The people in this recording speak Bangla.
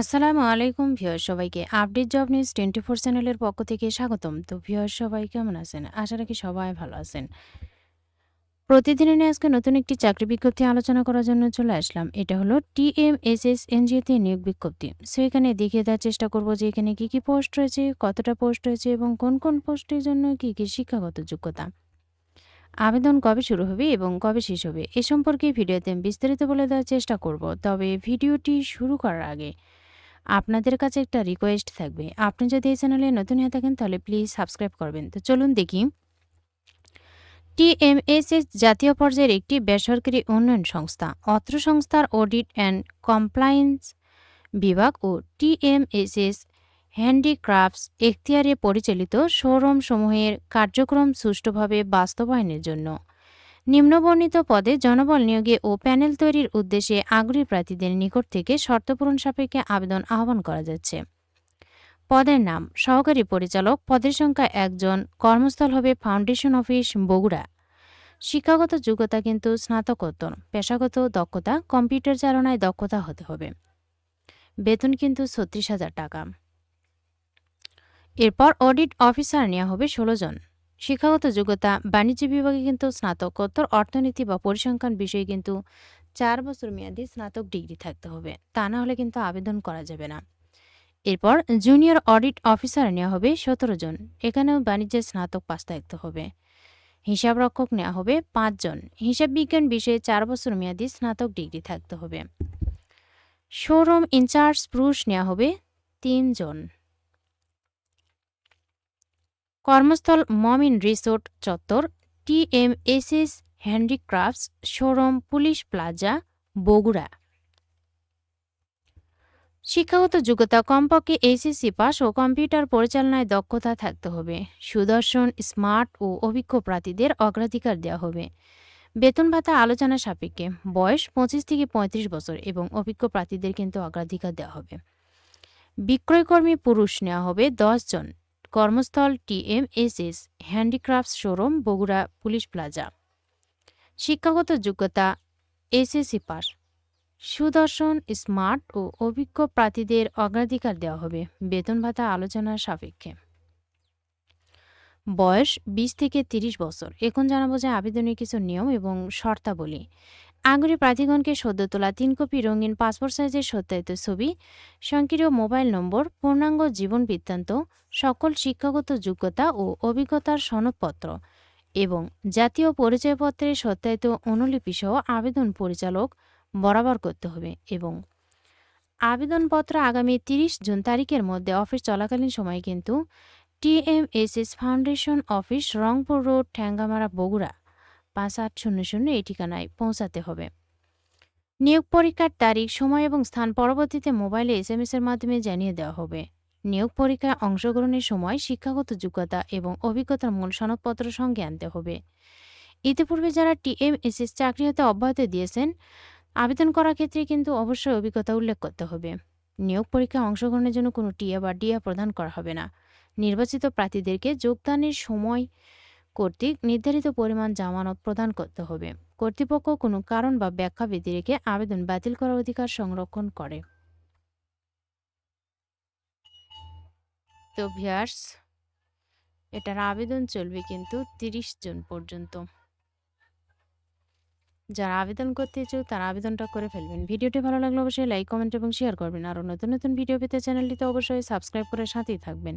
আসসালামু আলাইকুম ভিউয়ার সবাইকে update job news twenty four চ্যানেলের পক্ষ থেকে স্বাগতম। তো ভিউয়ার সবাই কেমন আছেন? আশা রাখি সবাই ভালো আছেন। প্রতিদিনের আজকে নতুন একটি চাকরি বিজ্ঞপ্তি আলোচনা করার জন্য চলে আসলাম। এটা হলো টিএমএসএস এনজিওতে নিয়োগ বিজ্ঞপ্তি। সো এখানে দেখিয়ে দেওয়ার চেষ্টা করব যে এখানে কী কী পোস্ট রয়েছে, কতটা পোস্ট রয়েছে এবং কোন কোন পোস্টের জন্য কী কী শিক্ষাগত যোগ্যতা। আবেদন কবে শুরু হবে এবং কবে শেষ হবে এ সম্পর্কে ভিডিওতে বিস্তারিত বলে দেওয়ার চেষ্টা করব। তবে ভিডিওটি শুরু করার আগে আপনাদের কাছে একটা রিকোয়েস্ট থাকবে। আপনি যদি এই চ্যানেলে নতুন হয়ে থাকেন, তাহলে প্লিজ সাবস্ক্রাইব করবেন। তো চলুন দেখি। টিএমএসএস জাতীয় পর্যায়ের একটি বেসরকারি উন্নয়ন সংস্থা, অত্র সংস্থার অডিট অ্যান্ড কমপ্লায়েন্স বিভাগ ও টিএমএসএস হ্যান্ডিক্রাফটস এখতিয়ারে পরিচালিত শোরুম সমূহের কার্যক্রম সুষ্ঠুভাবে বাস্তবায়নের জন্য। নিম্নবর্ণিত পদে জনবল নিয়োগে ও প্যানেল তৈরির উদ্দেশ্যে আগ্রহী প্রার্থীদের নিকট থেকে শর্তপূরণ সাপেক্ষে আবেদন আহ্বান করা যাচ্ছে। পদের নাম, সহকারী পরিচালক পদের সংখ্যা একজন, কর্মস্থল হবে ফাউন্ডেশন অফিস বগুড়া। শিক্ষাগত যোগ্যতা কিন্তু স্নাতকোত্তর, পেশাগত দক্ষতা, কম্পিউটার চালনায় দক্ষতা হতে হবে। বেতন কিন্তু ছত্রিশ হাজার টাকা। এরপর অডিট অফিসার নেওয়া হবে ষোলো জন। শিক্ষাগত যোগ্যতা, বাণিজ্য বিভাগে কিন্তু স্নাতকোত্তর, অর্থনীতি বা পরিসংখ্যান বিষয়ে কিন্তু চার বছর মেয়াদি স্নাতক ডিগ্রি থাকতে হবে। তা না হলে কিন্তু আবেদন করা যাবে না। এরপর জুনিয়র অডিট অফিসার নেওয়া হবে সতেরো জন। এখানেও বাণিজ্যের স্নাতক পাস থাকতে হবে। হিসাবরক্ষক নেওয়া হবে পাঁচজন হিসাব বিজ্ঞান বিষয়ে চার বছর মেয়াদি স্নাতক ডিগ্রি থাকতে হবে। শোরুম ইনচার্জ পুরুষ নেওয়া হবে তিনজন কর্মস্থল মমিন রিসোর্ট চত্বর T M S S handicrafts showroom police plaza, Bogura. শিক্ষাগত যোগ্যতা, কমপক্ষে এইচএসসি পাস ও কম্পিউটার পরিচালনায় দক্ষতা থাকতে হবে। সুদর্শন, স্মার্ট ও অভিজ্ঞ প্রার্থীদের অগ্রাধিকার দেওয়া হবে। বেতন ভাতা আলোচনা সাপেক্ষে। বয়স পঁচিশ থেকে পঁয়ত্রিশ বছর এবং অভিজ্ঞ প্রার্থীদের কিন্তু অগ্রাধিকার দেওয়া হবে। বিক্রয়কর্মী পুরুষ নেওয়া হবে দশ জন। কর্মস্থল TMSS handicrafts showroom, Bogura police plaza. শিক্ষাগত যোগ্যতা এসএসসি পাস। সুদর্শন, স্মার্ট ও অভিজ্ঞ প্রার্থীদের অগ্রাধিকার দেওয়া হবে। বেতন ভাতা আলোচনার সাপেক্ষে। বয়স বিশ থেকে তিরিশ বছর। এখন জানাব যে আবেদনের কিছু নিয়ম এবং শর্তাবলী। আগ্রহী প্রার্থীগণকে সদ্য তোলা তিন কপি রঙিন পাসপোর্ট সাইজের সত্যায়িত ছবি সংকীর্ণ মোবাইল নম্বর, পূর্ণাঙ্গ জীবন বৃত্তান্ত, সকল শিক্ষাগত যোগ্যতা ও অভিজ্ঞতার সনদপত্র এবং জাতীয় পরিচয়পত্রের সত্যায়িত অনুলিপি সহ আবেদন পরিচালক বরাবর করতে হবে এবং আবেদনপত্র আগামী তিরিশ জুন তারিখের মধ্যে অফিস চলাকালীন সময় কিন্তু TMSS foundation office Rangpur road, Thengamara, Bogura. পাঁচ আট শূন্য শূন্য এই ঠিকানায় পৌঁছাতে হবে। নিয়োগ পরীক্ষার তারিখ, সময় এবং স্থান পরবর্তীতে মোবাইলে এস এম এর মাধ্যমে জানিয়ে দেওয়া হবে। নিয়োগ পরীক্ষায় অংশগ্রহণের সময় শিক্ষাগত যোগ্যতা এবং অভিজ্ঞতার মূল সনদপত্র সঙ্গে আনতে হবে। ইতিপূর্বে যারা টিএমএসএস চাকরি হতে অব্যাহতি দিয়েছেন, আবেদন করার ক্ষেত্রে কিন্তু অবশ্যই অভিজ্ঞতা উল্লেখ করতে হবে। নিয়োগ পরীক্ষায় অংশগ্রহণের জন্য কোনো টিয়া বা ডিয়া প্রদান করা হবে না। নির্বাচিত প্রার্থীদেরকে যোগদানের সময় কর্তৃক নির্ধারিত পরিমাণ জামানত প্রদান করতে হবে। কর্তৃপক্ষ কোনো কারণ বা ব্যাখ্যা ব্যতি রেখে আবেদন বাতিল করার অধিকার সংরক্ষণ করে। তো ভিয়ার্স এটার আবেদন চলবে কিন্তু তিরিশ জন পর্যন্ত। যারা আবেদন করতে ইচ্ছুক তারা আবেদনটা করে ফেলবেন। ভিডিওটি ভালো লাগলে অবশ্যই লাইক, কমেন্ট এবং শেয়ার করবেন। আরও নতুন নতুন ভিডিও পেতে চ্যানেলটিতে অবশ্যই সাবস্ক্রাইব করে সাথেই থাকবেন।